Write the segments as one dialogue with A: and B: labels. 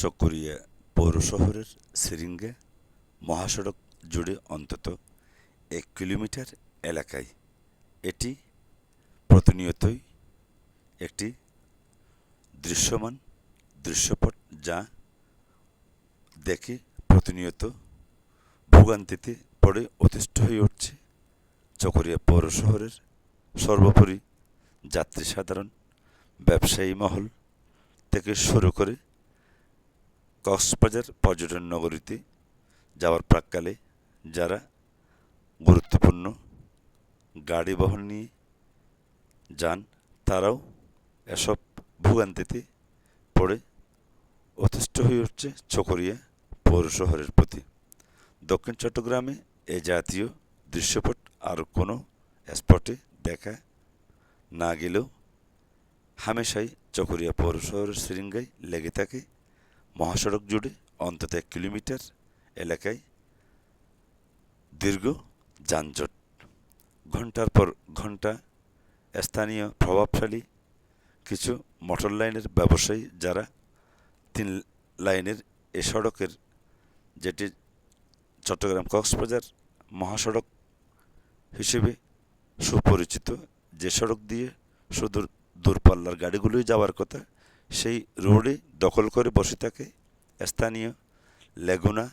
A: চকরিয়া পৌর শহরের সিরিঙ্গা মহাসড়ক জুড়ে অন্তত এক কিলোমিটার এলাকায়। এটি প্রতিনিয়তই একটি দৃশ্যমান দৃশ্যপট যা দেখে প্রতিনিয়ত ভোগান্তিতে পড়ে অতিষ্ঠ হয়ে উঠছে চকরিয়া পৌর শহরের সর্বোপরি যাত্রী সাধারণ ব্যবসায়ী মহল। থেকে শুরু করে কক্সবাজার পর্যটন নগরীতে যাওয়ার প্রাককালে যারা গুরুত্বপূর্ণ গাড়ি বহন নিয়ে যান, তারাও এসব ভোগান্তিতে পড়ে অতিষ্ঠ হয়ে উঠছে চকরিয়া পৌর শহরের প্রতি। দক্ষিণ চট্টগ্রামে এ জাতীয় দৃশ্যপট আর কোনো স্পটে দেখা না গেলেও হামেশাই চকরিয়া পৌর শহরের সিরিঙ্গায় লেগে থাকে। মহাসড়ক জুড়ে অন্তত এক কিলোমিটার এলাকায় দীর্ঘ যানজট। ঘণ্টার পর ঘণ্টা স্থানীয় প্রভাবশালী কিছু মোটর লাইনের ব্যবসায়ী যারা তিন লাইনের এ সড়কের, যেটি চট্টগ্রাম কক্সবাজার মহাসড়ক হিসেবে সুপরিচিত, যে সড়ক দিয়ে সুদূর দূরপাল্লার গাড়িগুলোই যাওয়ার কথা। সেই রোডে দখল করে বসে থাকে স্থানীয় লেগুনা,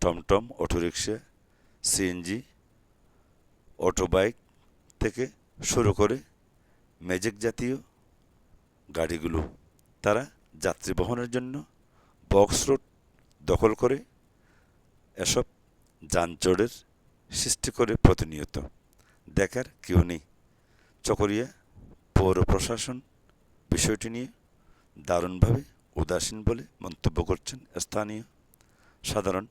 A: টমটম, অটোরিকশা, সিএনজি, অটোবাইক থেকে শুরু করে ম্যাজিক জাতীয় গাড়িগুলো। তারা যাত্রী বহনের জন্য বক্স রোড দখল করে এসব যানজটের সৃষ্টি করে প্রতিনিয়ত। দেখার কেউ নেই। চকরিয়া পৌর প্রশাসন বিষয়টি নিয়ে দারুণভাবে উদাসীন বলে মন্তব্য করছেন স্থানীয় সাধারণ,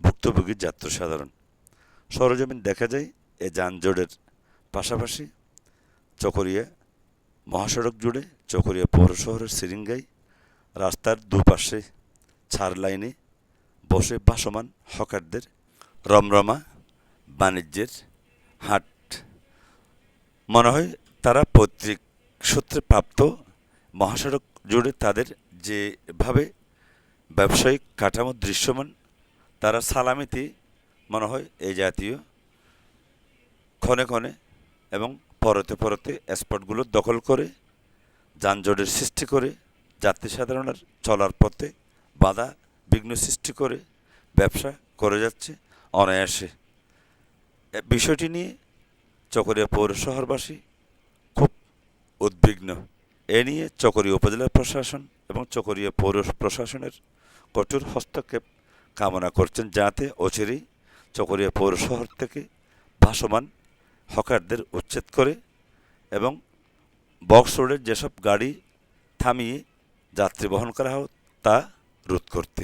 A: ভুক্তভোগী যাত্রী সাধারণ। সরজমিন দেখা যায় এ যানজটের পাশাপাশি চকরিয়া মহাসড়ক জুড়ে চকরিয়া পৌর শহরের সিরিঙ্গাই রাস্তার দুপাশে ছাড় লাইনে বসে ভাসমান হকারদের রমরমা বাণিজ্যের হাট। মনে হয় তারা পৈতৃক সূত্রে প্রাপ্ত মহাসড়ক জুড়ে তাদের যেভাবে ব্যবসায়িক কাঠামো দৃশ্যমান, তারা সালামিতে মনে হয় এই জাতীয় ক্ষণে ক্ষণে এবং পরতে পরতে স্পটগুলো দখল করে, যানজটের সৃষ্টি করে যাত্রী সাধারণের চলার পথে বাধা বিঘ্ন সৃষ্টি করে ব্যবসা করে যাচ্ছে অনায়াসে। বিষয়টি নিয়ে চকরিয়া পৌর শহরবাসী উদ্বিগ্ন। এ নিয়ে চকরিয়া উপজেলা প্রশাসন এবং চকরিয়া পৌর প্রশাসনের কঠোর হস্তক্ষেপ কামনা করছেন যাতে অচিরেই চকরিয়া পৌর শহর থেকে ভাসমান হকারদের উচ্ছেদ করে এবং বক্স রোডের যেসব গাড়ি থামিয়ে যাত্রী বহন করা হোক তা রোধ করতে।